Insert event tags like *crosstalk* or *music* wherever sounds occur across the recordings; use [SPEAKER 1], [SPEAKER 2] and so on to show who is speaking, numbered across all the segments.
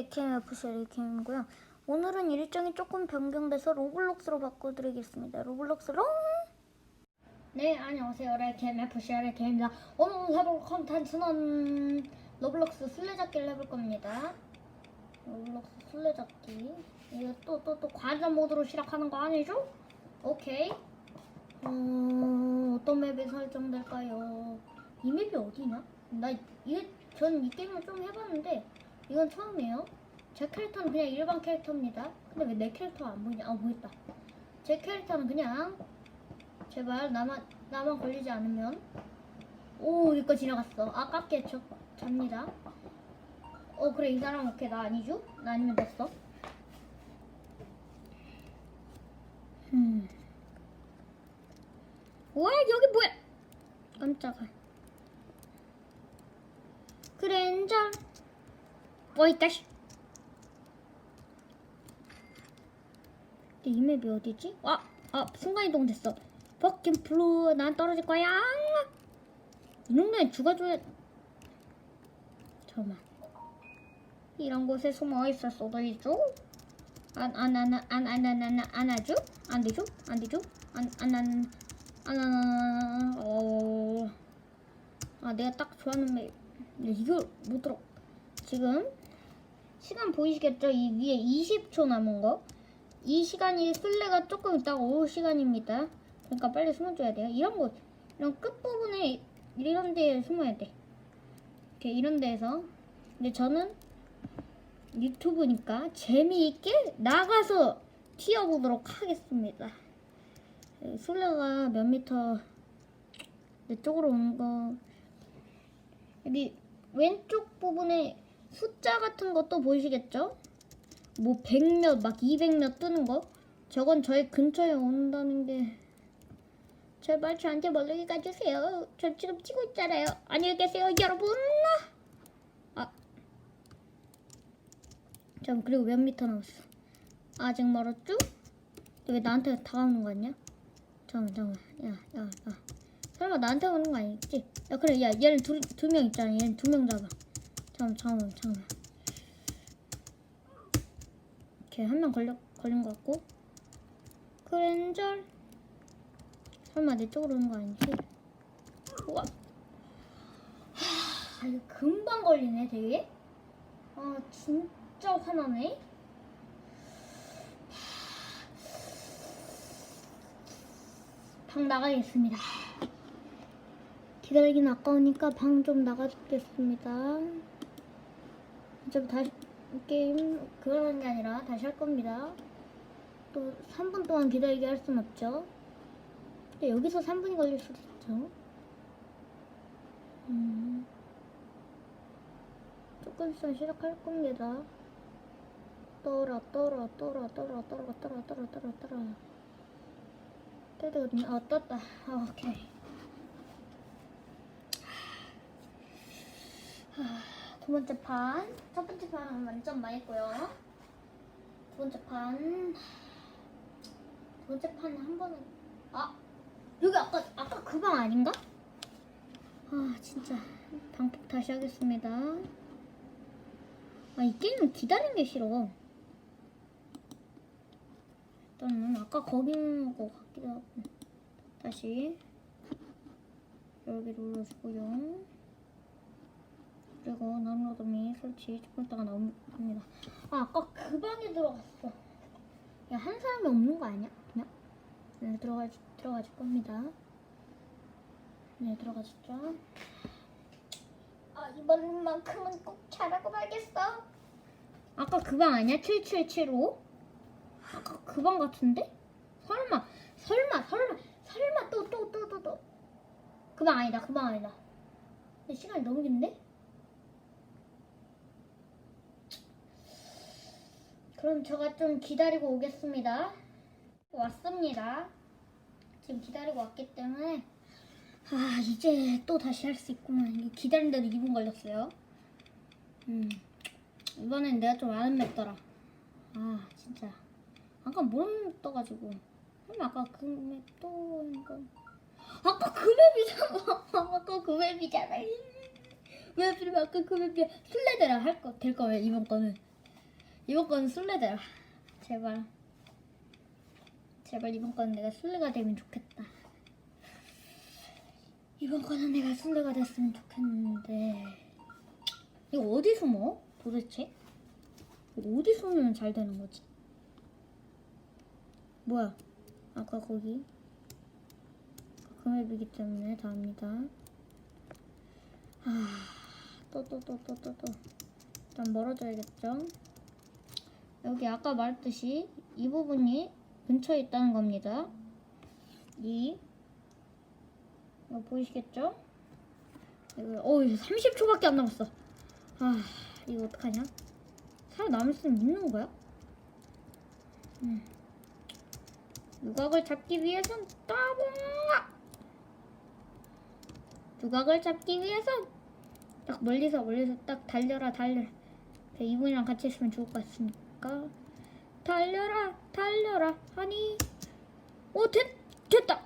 [SPEAKER 1] AKMFC AKM이고요. 오늘은 일정이 조금 변경돼서 로블록스로 바꿔드리겠습니다. 로블록스로
[SPEAKER 2] 네, 안녕하세요. 레이캠FC 레이캠입니다. 오늘 해볼 컨텐츠는 로블록스 술래잡기를 해볼 겁니다. 로블록스 술래잡기. 이거 또, 또, 또 과자 모드로 시작하는 거 아니죠? 오케이. 어, 어떤 맵이 설정될까요? 이 맵이 어디냐? 나, 이, 전이 게임을 좀 해봤는데, 이건 처음이에요. 제 캐릭터는 그냥 일반 캐릭터입니다. 근데 왜 내 캐릭터가 안 보이냐? 아, 보였다. 제 캐릭터는 그냥 제발 나만 나만 걸리지 않으면 오 이거 지나갔어 아깝게 저 잡니다 어 그래 이 사람 오케이 나 아니죠 나 아니면 됐어
[SPEAKER 1] 음. 와 여기 뭐야? 깜짝아. 그랜저. 어 있다. 씨. 이 맵이 어디지? 아, 아 순간 이동 됐어. 버킨 플루 난 떨어질 거야. 이 정도에 죽어줘야. 잠깐만. 이런 곳에 숨어 있었어도 있죠? 안안안안안안안 안아줘? 안 되죠? 안 되죠? 안안안 안안 어. 아 내가 딱 좋아하는 맵. 근데 이걸 못 들어. 지금 시간 보이시겠죠? 이 위에 20초 남은 거. 이 시간이 술래가 조금 있다가 올 시간입니다. 그러니까 빨리 숨어줘야 돼요. 이런 곳, 이런 끝부분에 이런 데에 숨어야 돼. 이렇게 이런 데에서. 근데 저는 유튜브니까 재미있게 나가서 튀어보도록 하겠습니다. 그 술래가 몇 미터 내 쪽으로 오는 거 여기 왼쪽 부분에 숫자 같은 것도 보이시겠죠? 뭐 100몇 막 200몇 뜨는 거 저건 저희 근처에 온다는 게 제발 저한테 멀리 가주세요. 저 지금 치고 있잖아요. 안녕히 계세요, 여러분. 아, 잠 그리고 몇 미터 남았어? 아직 멀었죠? 왜 나한테 다가오는 거 아니야? 잠깐만, 잠깐만. 야, 야, 야. 설마 나한테 오는 거 아니겠지? 야, 그래, 야, 얘는 두명 있잖아. 얘는 두 명 잡아. 잠깐만, 잠깐만, 잠깐만. 오케이, 한명 걸려, 걸린 것 같고. 그랜절. 설마 내 쪽으로 오는 거 아니지? 우와.
[SPEAKER 2] 아 이거 금방 걸리네 되게 아 진짜 화나네 방 나가겠습니다
[SPEAKER 1] 기다리긴 아까우니까 방 좀 나가겠습니다.
[SPEAKER 2] 이제 다시 게임 그러는 게 아니라 다시 할 겁니다
[SPEAKER 1] 또 3분 동안 기다리게 할 순 없죠. 근데 여기서 3분이 걸릴 수도 있죠. 음. 조금 있으면 시작할 겁니다. 떨어, 떨어, 떨어, 떨어, 떨어, 떨어, 떨어, 떨어, 떨어. 때리거든요. 아, 떴다. 아, 오케이.
[SPEAKER 2] 두 번째 판. 첫 번째 판은 완전 망했고요. 두 번째 판. 두 번째 판은 한 번은. 아! 여기 아까, 아까 그 방 아닌가?
[SPEAKER 1] 아, 진짜. 방폭 다시 하겠습니다. 아, 이 게임은 기다리는 게 싫어. 일단은 아까 거긴 거 같기도 하고. 다시. 여기 눌러주고요. 그리고 나노더미 설치 조금 있다가 나옵니다.
[SPEAKER 2] 아, 아까 그 방에 들어갔어.
[SPEAKER 1] 야, 한 사람이 없는 거 아니야? 그냥? 네, 들어가, 들어가줄 겁니다. 네, 들어가줬죠.
[SPEAKER 2] 아, 이번만큼은 꼭 잘하고 말겠어.
[SPEAKER 1] 아까 그 방 아니야? 7775? 아까 그 방 같은데? 설마, 설마, 설마, 설마 또, 또, 또, 또, 또. 그 방 아니다, 그 방 아니다. 근데 시간이 너무 긴데?
[SPEAKER 2] 그럼 제가 좀 기다리고 오겠습니다. 왔습니다. 지금 기다리고 왔기 때문에
[SPEAKER 1] 아, 이제 또 다시 할 수 있구만. 기다린데도 2분 걸렸어요. 음, 이번엔 내가 좀 아는 맵더라. 아, 진짜. 아까 맵 떠가지고. 그럼 아까 그 맵또 이거. 아까 그 맵이잖아. *laughs* 아까 그 맵이잖아. 왜 그러면 아까 그 맵이야. 술래대라 할 거, 될 거예요, 이번 거는. 이번 건 술래대라. 제발. 제발 이번 건 내가 술래가 되면 좋겠다. 이번 거는 내가 술래가 됐으면 좋겠는데. 이거 어디 숨어? 도대체? 어디 숨으면 잘 되는 거지? 뭐야? 아까 거기. 금액이기 때문에 다 합니다. 아, 또, 또, 또, 또, 또, 또. 일단 멀어져야겠죠? 여기 아까 말했듯이 이 부분이 근처에 있다는 겁니다. 이 이거 보이시겠죠? 이거 어 이거 30초밖에 안 남았어. 아 이거 어떡하냐? 살아남을 수 있는 거야? 음. 누각을 잡기 위해선 따봉아! 누각을 잡기 위해선 딱 멀리서 멀리서 딱 달려라 달려라. 그 이분이랑 같이 있으면 좋을 것 같으니 까? 달려라 달려라 하니. 오 됐, 됐다.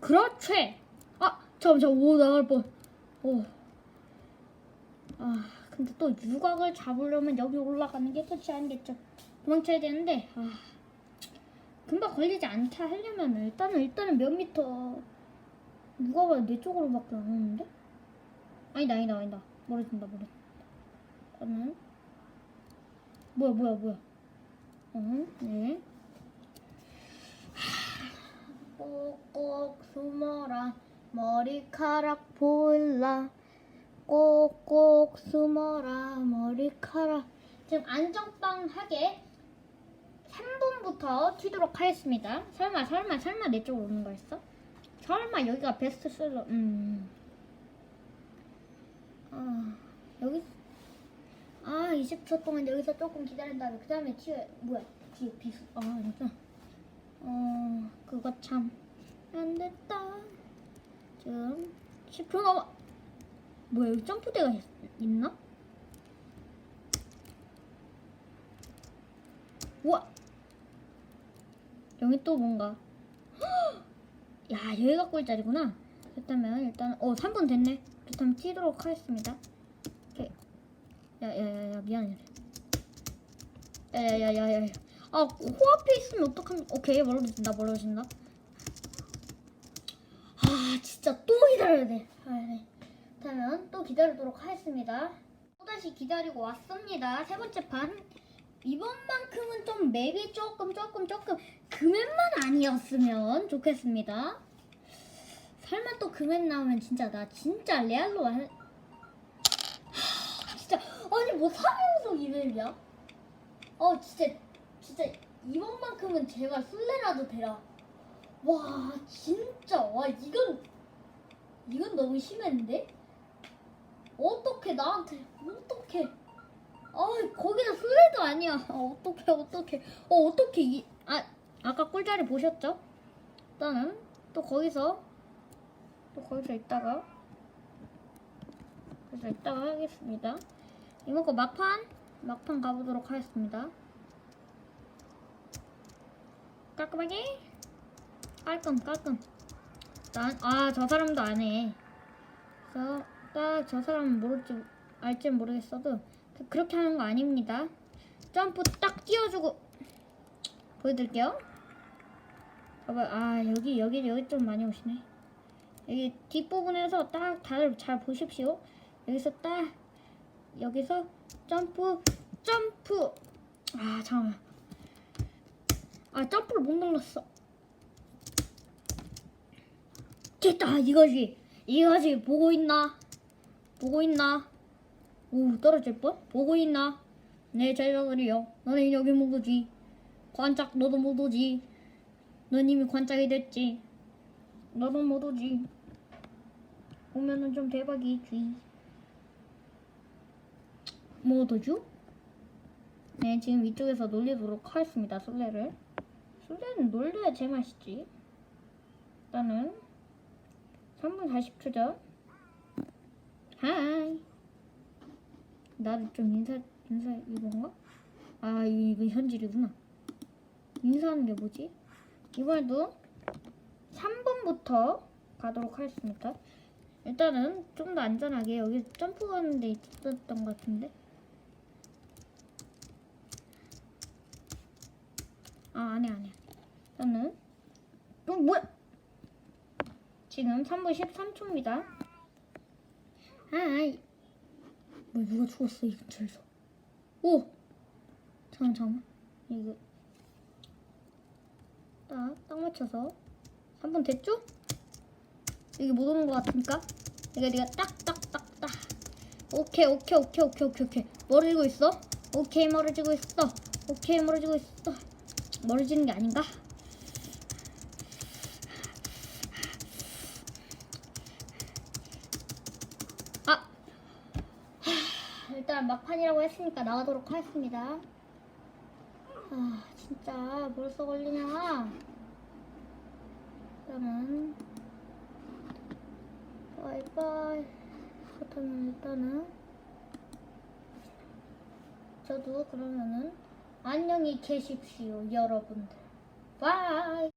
[SPEAKER 1] 그렇지. 아 잠깐 오 나갈 뻔 오 아 근데 또 유곽을 잡으려면 여기 올라가는 게 끝이 아니겠죠? 도망쳐야 되는데 아. 금방 걸리지 않게 하려면 일단은 일단은 몇 미터 누가 봐도 내 쪽으로밖에 안 오는데? 아니다 아니다 아니다. 멀어진다 멀어진다. 저는 뭐야 뭐야 뭐야 어, 네. 꼭꼭 숨어라 머리카락 보일라 꼭꼭 숨어라 머리카락 지금 안정빵하게 3분부터 튀도록 하겠습니다 설마 설마 설마 내 쪽으로 오는 거였어? 설마 여기가 베스트셀러 음. 아 여기 아 20초 동안 여기서 조금 기다린 다음에 그 다음에 튀어 뭐야 뒤에 비수 아 아니구나 어 그거 참. 안 됐다. 지금 10초 남아 뭐야 여기 점프대가 있, 있나? 우와. 여기 또 뭔가. *gasps* 야 여기가 꿀자리구나. 그렇다면 일단 어 3분 됐네. 그렇다면 튀도록 하겠습니다 야야야야 미안해. 야야야야야 아 코앞에 있으면 어떡합니까 오케이 멀어진다 멀어진다. 아 진짜 또 기다려야 돼. 아, 네. 그렇다면 또 기다리도록 하겠습니다. 또다시 기다리고 왔습니다. 세 번째 판. 이번만큼은 좀 맵이 조금 조금 조금 금액만 아니었으면 좋겠습니다. 설마 또 금액 나오면 진짜 나 진짜 레알로 할... 아니 뭐 3연속 이벨이야? 어 진짜 진짜 이번만큼은 제발 술래라도 되라. 와 진짜. 와 이건 이건 너무 심했는데? 어떻게 나한테. 어떻게 아 거기다 술래도 아니야. 어, 어떻게 어떻게 어 어떻게 이아 아까 꿀자리 보셨죠? 일단은 또 거기서 또 거기서 있다가 그래서 이따가 하겠습니다. 이번 거 막판 막판 가보도록 하겠습니다. 깔끔하게 깔끔 깔끔. 난 아 저 사람도 안 해. 그래서 딱 저 사람은 모를지 알지 모르겠어도 그렇게 하는 거 아닙니다. 점프 딱 띄워주고 보여드릴게요. 봐봐 아 여기 여기 여기 좀 많이 오시네. 여기 뒷부분에서 딱 다들 잘 보십시오. 여기서 딱 여기서 점프 점프. 아 잠깐만. 아 점프를 못 눌렀어. 됐다 이거지. 이거지. 보고 있나? 보고 있나? 오 떨어질 뻔? 보고 있나? 내 제자들이여 너네 여기 못 오지. 관짝 너도 못 오지. 넌 이미 관짝이 됐지. 너도 못 오지. 오면은 좀 대박이지 뭐 더죠? 네, 지금 이쪽에서 놀리도록 하겠습니다, 술래를. 술래는 놀려야 제맛이지. 일단은 3분 40초죠. 하이. 나를 좀 인사, 인사, 이건가? 아, 이거 현질이구나. 인사하는 게 뭐지? 이번에도 3분부터 가도록 하겠습니다. 일단은 좀 더 안전하게 여기 점프하는 데 있었던 것 같은데. 아 아니야 아니야. 저는 어 뭐야? 지금 3분 13초입니다. 아이. 뭐 누가 죽었어 이 근처에서? 오! 잠깐 잠깐 이거. 딱딱 맞춰서. 3분 됐죠? 이게 못 오는 것 같으니까. 이거 네가 딱딱딱딱. 오케이 오케이 오케이 오케이 오케이 오케이. 멀어지고 있어? 오케이 멀어지고 있어? 오케이 멀어지고 있어 멀어지는 게 아닌가? 아! 하, 일단 막판이라고 했으니까 나가도록 하겠습니다. 아 진짜 벌써 걸리냐 그러면 바이바이. 그렇다면 일단은. 저도 그러면은 안녕히 계십시오 여러분들. 바이